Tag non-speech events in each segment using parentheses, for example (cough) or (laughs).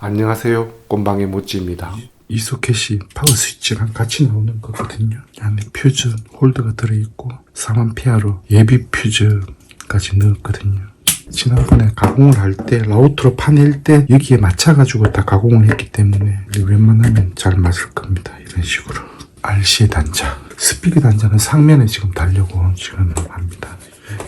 안녕하세요. 꼼방의 모찌입니다. 이 소켓이 파워 스위치랑 같이 나오는 거거든요. 안에 퓨즈 홀더가 들어있고 4만 피아로 예비 퓨즈까지 넣었거든요. 지난번에 가공을 할 때 라우터로 파낼 때 여기에 맞춰가지고 다 가공을 했기 때문에 웬만하면 잘 맞을 겁니다. 이런 식으로. RC 단자. 스피드 단자는 상면에 지금 달려고 지금 합니다.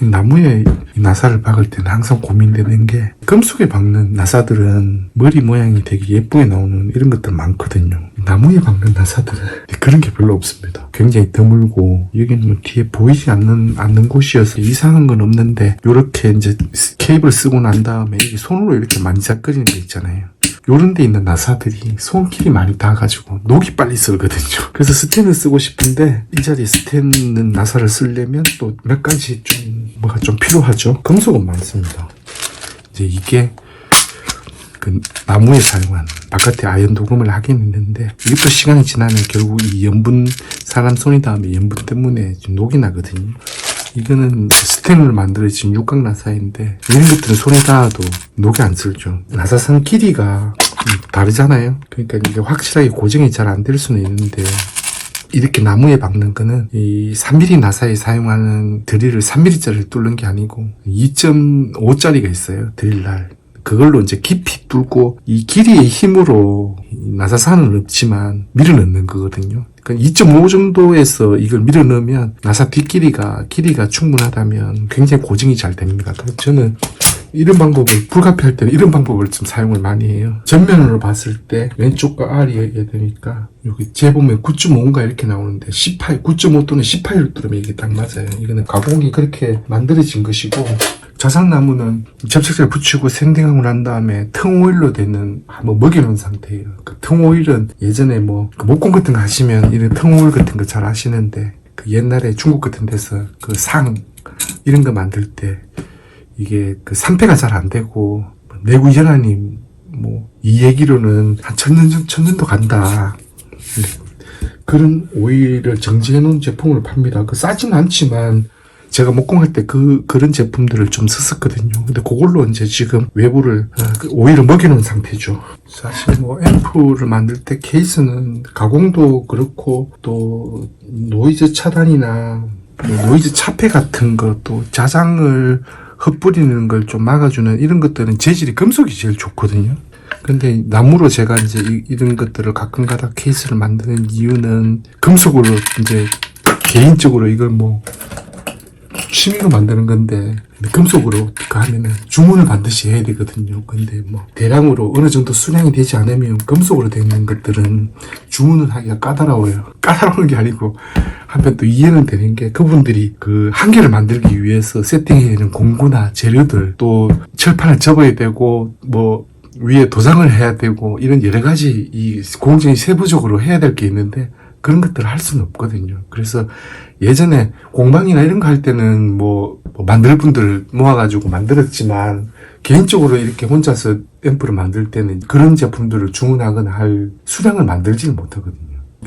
이 나무에 이 나사를 박을 때는 항상 고민되는 게 금속에 박는 나사들은 머리 모양이 되게 예쁘게 나오는 이런 것들 많거든요. 나무에 박는 나사들은 그런 게 별로 없습니다. 굉장히 드물고 여기는 뭐 뒤에 보이지 않는 않는 곳이어서 이상한 건 없는데 이렇게 이제 케이블 쓰고 난 다음에 손으로 이렇게 만지작거리는 게 있잖아요. 요런 데 있는 나사들이 손길이 많이 닿아가지고 녹이 빨리 쓸거든요. 그래서 스텐을 쓰고 싶은데 이 자리에 스텐은 나사를 쓰려면 또 몇 가지 좀 뭐가 좀 필요하죠. 금속은 많습니다. 이제 이게 그 나무에 사용한 바깥에 아연 도금을 하긴 했는데 이것도 시간이 지나면 결국 이 염분 사람 손이 닿으면 염분 때문에 좀 녹이 나거든요. 이거는 스텐으로 만들어진 육각 나사인데 이런 것들은 손에 닿아도 녹이 안 쓸죠. 나사선 길이가 좀 다르잖아요. 그러니까 이게 확실하게 고정이 잘 안 될 수는 있는데 이렇게 나무에 박는 거는 이 3mm 나사에 사용하는 드릴을 3mm짜리를 뚫는 게 아니고 2.5짜리가 있어요. 드릴날. 그걸로 이제 깊이 뚫고 이 길이의 힘으로 이 나사산은 없지만 밀어 넣는 거거든요. 그러니까 2.5 정도에서 이걸 밀어 넣으면 나사 뒷길이가 길이가 충분하다면 굉장히 고정이 잘 됩니다. 그래서 저는 이런 방법을 불가피할 때는 이런 방법을 좀 사용을 많이 해요. 전면으로 봤을 때 왼쪽과 R이 이게 되니까 여기 재보면 9.5인가 이렇게 나오는데 18, 9.5 또는 18을 뚫으면 이게 딱 맞아요. 이거는 가공이 그렇게 만들어진 것이고 자작나무는 접착제를 붙이고 샌딩하고 난 다음에 텅오일로 되는 한번 먹여놓은 상태예요. 그 텅오일은 예전에 뭐 그 목공 같은 거 하시면 이런 텅오일 같은 거 잘 아시는데 그 옛날에 중국 같은 데서 그 상 이런 거 만들 때 이게 그 산패가 잘 안 되고 내구 이전환이 뭐이 얘기로는 한 천년 전 천년도 간다. 네. 그런 오일을 정지해 놓은 제품을 팝니다. 그 싸진 않지만 제가 목공할 때 그 그런 제품들을 좀 썼었거든요. 근데 그걸로 이제 지금 외부를 어, 그 오일을 먹여놓은 상태죠. 사실 뭐 앰프를 만들 때 케이스는 가공도 그렇고 또 노이즈 차단이나 뭐 노이즈 차폐 같은 것도 자장을 흩뿌리는 걸 좀 막아주는 이런 것들은 재질이 금속이 제일 좋거든요. 근데 나무로 제가 이제 이, 이런 것들을 가끔 가다 케이스를 만드는 이유는 금속으로 이제 개인적으로 이걸 뭐 취미로 만드는 건데 금속으로 그 하면은 주문을 반드시 해야 되거든요. 근데 뭐 대량으로 어느 정도 수량이 되지 않으면 금속으로 되는 것들은 주문을 하기가 까다로워요. (laughs) 까다로운 게 아니고 한편 또 이해는 되는 게 그분들이 그 한계를 만들기 위해서 세팅해야 되는 공구나 재료들 또 철판을 접어야 되고 뭐 위에 도장을 해야 되고 이런 여러 가지 이 공정이 세부적으로 해야 될 게 있는데 그런 것들을 할 수는 없거든요. 그래서 예전에 공방이나 이런 거 할 때는 뭐, 뭐 만들 분들 모아가지고 만들었지만 개인적으로 이렇게 혼자서 앰프를 만들 때는 그런 제품들을 주문하거나 할 수량을 만들지는 못하거든요.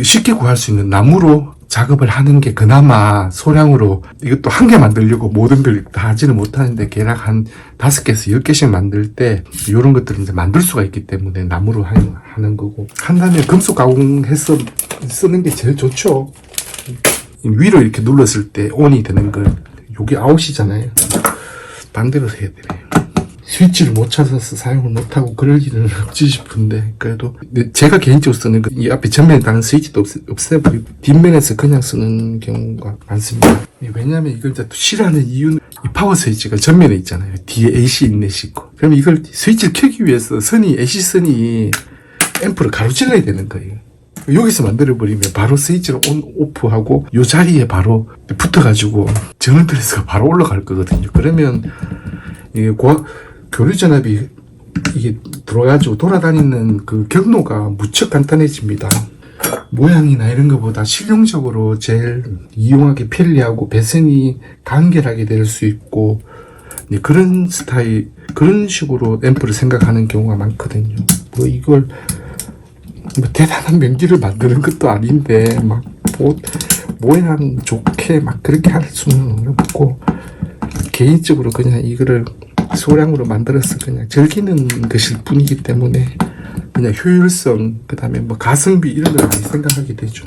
쉽게 구할 수 있는 나무로 작업을 하는 게 그나마 소량으로 이것도 한 개 만들려고 모든 걸 다 하지는 못하는데 대략 한 다섯 개에서 열 개씩 만들 때 이런 것들을 이제 만들 수가 있기 때문에 나무로 하는, 거고 한다면 금속 가공해서 쓰는 게 제일 좋죠. 위로 이렇게 눌렀을 때 온이 되는 걸 요게 아웃이잖아요. 반대로 해야 되네요. 스위치를 못 찾아서 사용을 못하고 그럴 일은 (laughs) 없지 싶은데 그래도 제가 개인적으로 쓰는 거이 앞에 전면에 다는 스위치도 없, 없애버리고 뒷면에서 그냥 쓰는 경우가 많습니다. 왜냐하면 이걸 또 싫어하는 이유는 이 파워 스위치가 전면에 있잖아요. 뒤에 AC 인넷이 있고. 그럼 이걸 스위치를 켜기 위해서 선이 AC 선이 앰프를 가로질러야 되는 거예요. 여기서 만들어버리면 바로 스위치를 온, 오프하고 요 자리에 바로 붙어가지고 전원 트레스가 바로 올라갈 거거든요. 그러면 이게 고, 교류 전압이 이게 들어가지고 돌아다니는 그 경로가 무척 간단해집니다. 모양이나 이런 것보다 실용적으로 제일 이용하기 편리하고 배선이 간결하게 될 수 있고 그런 스타일 그런 식으로 앰프를 생각하는 경우가 많거든요. 뭐 이걸 뭐 대단한 명기를 만드는 것도 아닌데 막 뭐, 모양 좋게 막 그렇게 할 수는 없고 개인적으로 그냥 이거를 소량으로 만들어서 그냥 즐기는 것일 뿐이기 때문에 그냥 효율성, 그 다음에 뭐 가성비 이런 걸 많이 생각하게 되죠.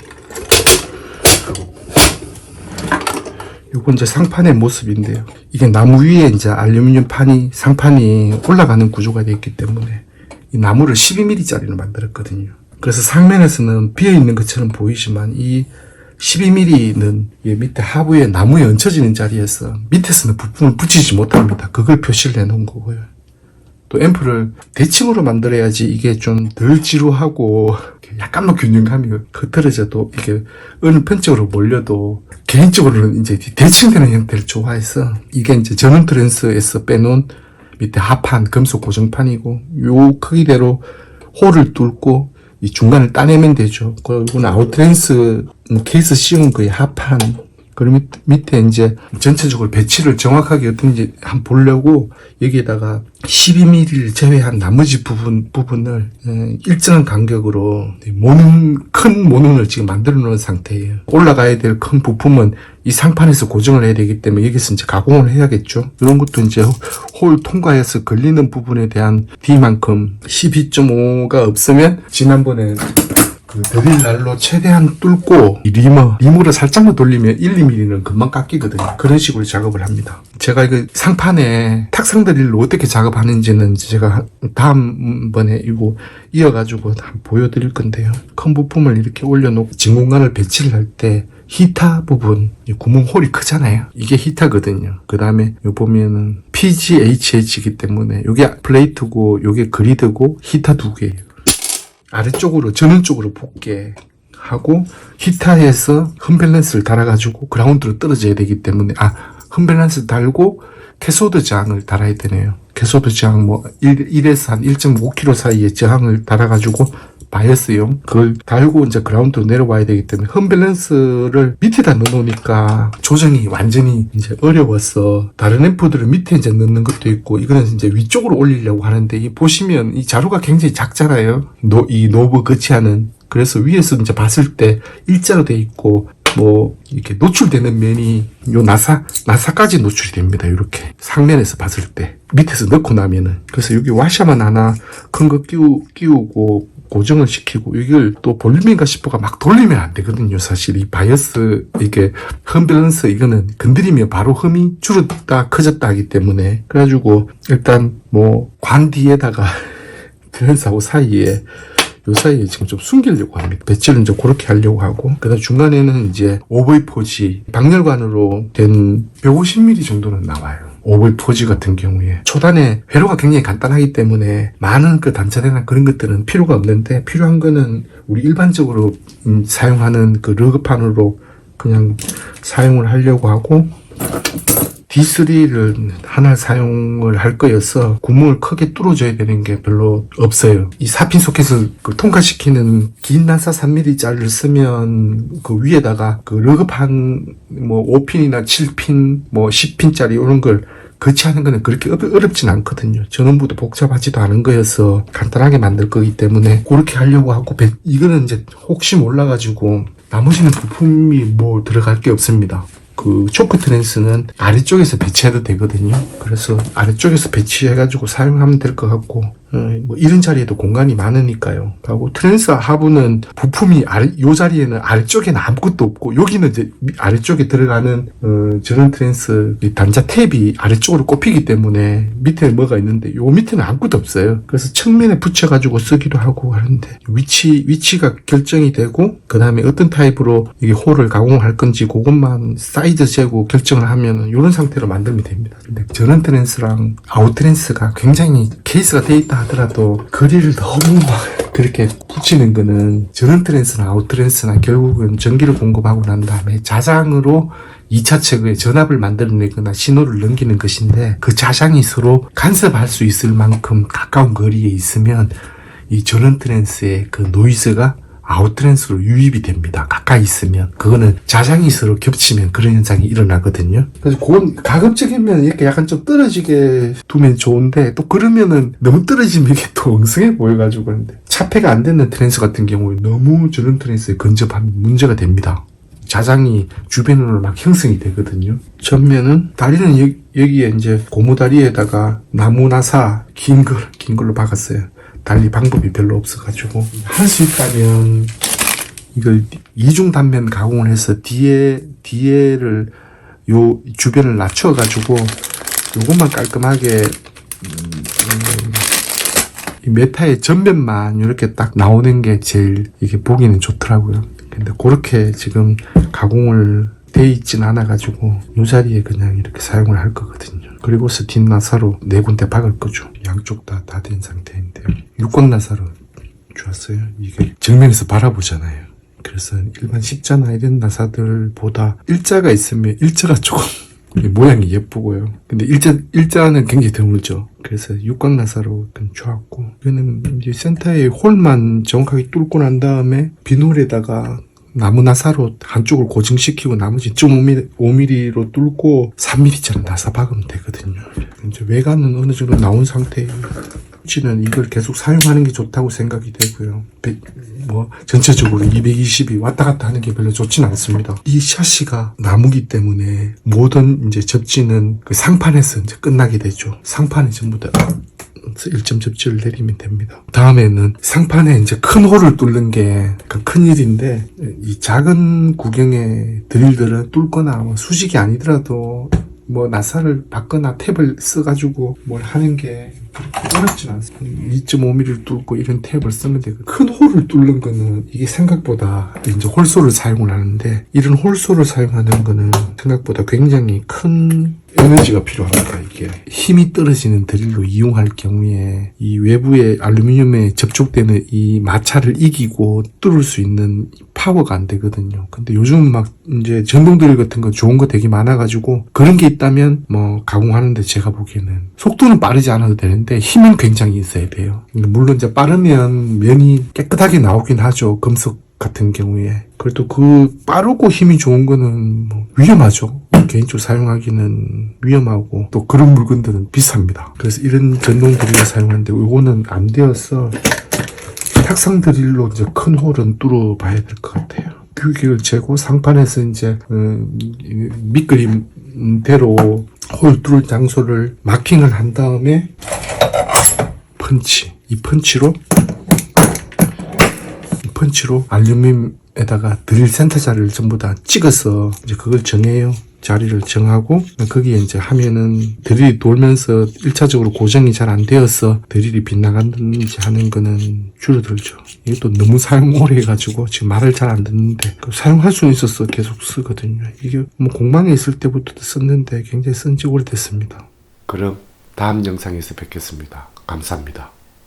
요건 이제 상판의 모습인데요. 이게 나무 위에 이제 알루미늄 판이, 상판이 올라가는 구조가 되어 있기 때문에 이 나무를 12mm짜리로 만들었거든요. 그래서 상면에서는 비어 있는 것처럼 보이지만 이 12mm는 밑에 하부에 나무에 얹혀지는 자리에서 밑에서는 부품을 붙이지 못합니다. 그걸 표시를 해놓은 거고요. 또 앰프를 대칭으로 만들어야지 이게 좀 덜 지루하고 약간 더 균형감이 흐트러져도 이게 어느 편적으로 몰려도 개인적으로는 이제 대칭되는 형태를 좋아해서 이게 이제 전원 트랜스에서 빼놓은 밑에 하판 금속 고정판이고 요 크기대로 홀을 뚫고 이 중간을 따내면 되죠. 그리고는 아웃트랜스 케이스 씌운 거의 하판 밑, 밑에 이제 전체적으로 배치를 정확하게 어떤지 한번 보려고 여기에다가 12mm를 제외한 나머지 부분, 부분을 에, 일정한 간격으로 모눈, 큰 모눈을 지금 만들어 놓은 상태예요. 올라가야 될 큰 부품은 이 상판에서 고정을 해야 되기 때문에 여기서 이제 가공을 해야겠죠. 이런 것도 이제 홀 통과해서 걸리는 부분에 대한 D만큼 12.5가 없으면 지난번에 그 드릴 날로 최대한 뚫고 이 리머 리머를 살짝만 돌리면 1, 2mm는 금방 깎이거든요. 그런 식으로 작업을 합니다. 제가 이거 상판에 탁상 드릴로 어떻게 작업하는지는 제가 다음번에 이거 이어가지고 보여드릴 건데요. 큰 부품을 이렇게 올려놓고 진 공간을 배치를 할 때 히타 부분 이 구멍 홀이 크잖아요. 이게 히타거든요. 그 다음에 요 보면은 PGHH이기 때문에 요게 플레이트고 요게 그리드고 히타 두 개예요. 아래쪽으로 전원 쪽으로 붙게 하고 히타에서 흠밸런스를 달아가지고 그라운드로 떨어져야 되기 때문에 아 흠밸런스 달고 캐소드 저항을 달아야 되네요. 캐소드 저항 뭐 1, 1에서 한 1.5km 사이에 저항을 달아가지고 바이어스용 그걸 달고 이제 그라운드로 내려와야 되기 때문에 흠밸런스를 밑에다 넣어놓으니까 조정이 완전히 이제 어려워서 다른 앰프들을 밑에 이제 넣는 것도 있고 이거는 이제 위쪽으로 올리려고 하는데 이 보시면 이 자루가 굉장히 작잖아요. 노, 이 노브 거치하는 그래서 위에서 이제 봤을 때 일자로 돼 있고 뭐 이렇게 노출되는 면이 요 나사 나사까지 노출이 됩니다. 이렇게 상면에서 봤을 때 밑에서 넣고 나면은 그래서 여기 와샤만 하나 큰 거 끼우 끼우고 고정을 시키고 이걸 또 볼륨인가 싶어가 막 돌리면 안 되거든요. 사실 이 바이어스 이게 흠 밸런스 이거는 건드리면 바로 흠이 줄었다 커졌다 하기 때문에 그래가지고 일단 뭐 관 뒤에다가 (laughs) 트랜스하고 사이에 요 사이에 지금 좀 숨기려고 합니다. 배치를 이제 그렇게 하려고 하고, 그 다음 중간에는 이제 오버이 포지, 방열관으로 된 150mm 정도는 나와요. 오버이 포지 같은 경우에. 초단에 회로가 굉장히 간단하기 때문에 많은 그 단차대나 그런 것들은 필요가 없는데, 필요한 거는 우리 일반적으로 음, 사용하는 그 러그판으로 그냥 사용을 하려고 하고, D3를 하나 사용을 할 거여서 구멍을 크게 뚫어줘야 되는 게 별로 없어요. 이 4핀 소켓을 그 통과시키는 긴 나사 3mm짜리를 쓰면 그 위에다가 그 러그판 뭐 5핀이나 7핀 뭐 10핀 짜리 이런 걸 거치하는 거는 그렇게 어렵, 어렵진 않거든요. 전원부도 복잡하지도 않은 거여서 간단하게 만들 거기 때문에 그렇게 하려고 하고 배- 이거는 이제 혹시 몰라가지고 나머지는 부품이 뭐 들어갈 게 없습니다. 그 초크 트랜스는 아래쪽에서 배치해도 되거든요. 그래서 아래쪽에서 배치해가지고 사용하면 될 것 같고, 어, 뭐 이런 자리에도 공간이 많으니까요. 하고 트랜스 하부는 부품이 아래, 요 자리에는 아래쪽에는 아무것도 없고, 여기는 이제 미- 아래쪽에 들어가는, 어, 전원 트랜스 이 단자 탭이 아래쪽으로 꼽히기 때문에 밑에 뭐가 있는데, 요 밑에는 아무것도 없어요. 그래서 측면에 붙여가지고 쓰기도 하고 하는데, 위치, 위치가 결정이 되고, 그 다음에 어떤 타입으로 이게 홀을 가공할 건지 그것만 사이즈 재고 결정을 하면 이런 상태로 만들면 됩니다. 근데 전원 트랜스랑 아웃 트랜스가 굉장히 케이스가 돼 있다 하더라도 거리를 너무 막 (laughs) 그렇게 붙이는 거는 전원 트랜스나 아웃 트랜스나 결국은 전기를 공급하고 난 다음에 자장으로 2차 체크에 전압을 만들어내거나 신호를 넘기는 것인데 그 자장이 서로 간섭할 수 있을 만큼 가까운 거리에 있으면 이 전원 트랜스의 그 노이즈가 아웃트랜스로 유입이 됩니다. 가까이 있으면. 그거는 자장이 서로 겹치면 그런 현상이 일어나거든요. 그래서 그건 가급적이면 이렇게 약간 좀 떨어지게 두면 좋은데 또 그러면은 너무 떨어지면 이게 또 엉성해 보여가지고 그런데 차폐가 안 되는 트랜스 같은 경우에 너무 저런 트랜스에 근접하면 문제가 됩니다. 자장이 주변으로 막 형성이 되거든요. 전면은 다리는 여, 여기에 이제 고무다리에다가 나무 나사 긴 걸, 긴 걸로 박았어요. 달리 방법이 별로 없어가지고 할 수 있다면 이걸 이중 단면 가공을 해서 뒤에 뒤에를 요 주변을 낮춰가지고 요것만 깔끔하게 음, 음, 이 메타의 전면만 이렇게 딱 나오는 게 제일 이게 보기는 좋더라고요. 근데 그렇게 지금 가공을 돼 있진 않아가지고 이 자리에 그냥 이렇게 사용을 할 거거든요. 그리고 스팀 나사로 네 군데 박을 거죠. 양쪽 다 다 된 상태인데요. 육각 나사로 좋았어요. 이게 정면에서 바라보잖아요. 그래서 일반 십자나 이런 나사들보다 일자가 있으면 일자가 조금 (laughs) 모양이 예쁘고요. 근데 일자, 일자는 굉장히 드물죠. 그래서 육각 나사로 좀 좋았고, 이거는 이제 센터에 홀만 정확하게 뚫고 난 다음에 비놀에다가 나무 나 사로 한쪽을 고정시키고 나머지 1.5mm, 5mm로 뚫고 3mm짜리 나사 박으면 되거든요. 이제 외관은 어느 정도 나온 상태예요. 는 이걸 계속 사용하는 게 좋다고 생각이 되고요. 백- 뭐 전체적으로 220이 왔다 갔다 하는 게 별로 좋진 않습니다. 이 샤시가 나무기 때문에 모든 이제 접지는 그 상판에서 이제 끝나게 되죠. 상판에 전부 다 1점 접지를 내리면 됩니다. 다음에는 상판에 이제 큰 홀을 뚫는 게 큰 일인데 이 작은 구경의 드릴들은 뚫거나 뭐 수직이 아니더라도 뭐 나사를 받거나 탭을 써가지고 뭘 하는 게 어렵진 않습니다. 2.5mm를 뚫고 이런 탭을 쓰면 되고 큰 홀을 뚫는 거는 이게 생각보다 이제 홀소를 사용을 하는데 이런 홀소를 사용하는 거는 생각보다 굉장히 큰 에너지가 필요합니다. 이게 힘이 떨어지는 드릴로 이용할 경우에 이 외부의 알루미늄에 접촉되는 이 마찰을 이기고 뚫을 수 있는 파워가 안 되거든요. 근데 요즘 막 이제 전동 드릴 같은 거 좋은 거 되게 많아가지고 그런 게 있다면 뭐 가공하는데 제가 보기에는 속도는 빠르지 않아도 되는데 힘은 굉장히 있어야 돼요. 근데 물론 이제 빠르면 면이 깨끗하게 나오긴 하죠. 금속 같은 경우에 그래도 그 빠르고 힘이 좋은 거는 뭐 위험하죠. 개인적으로 사용하기는 위험하고 또 그런 물건들은 비쌉니다. 그래서 이런 전동 드릴을 사용하는데 이거는 안 되어서 탁상 드릴로 이제 큰 홀은 뚫어 봐야 될 것 같아요. 규격을 재고 상판에서 이제 음, 이 밑그림대로 홀 뚫을 장소를 마킹을 한 다음에 펀치 이 펀치로 이 펀치로 알루미늄에다가 드릴 센터 자리를 전부 다 찍어서 이제 그걸 정해요. 자리를 정하고 거기에 이제 하면은 드릴이 돌면서 1차적으로 고정이 잘 안 되어서 드릴이 빗나간다든지 하는 거는 줄어들죠. 또 너무 사용 오래 해가지고 지금 말을 잘 안 듣는데 그 사용할 수 있어서 계속 쓰거든요. 이게 뭐 공방에 있을 때부터 썼는데 굉장히 쓴 지 오래됐습니다. 그럼 다음 영상에서 뵙겠습니다. 감사합니다.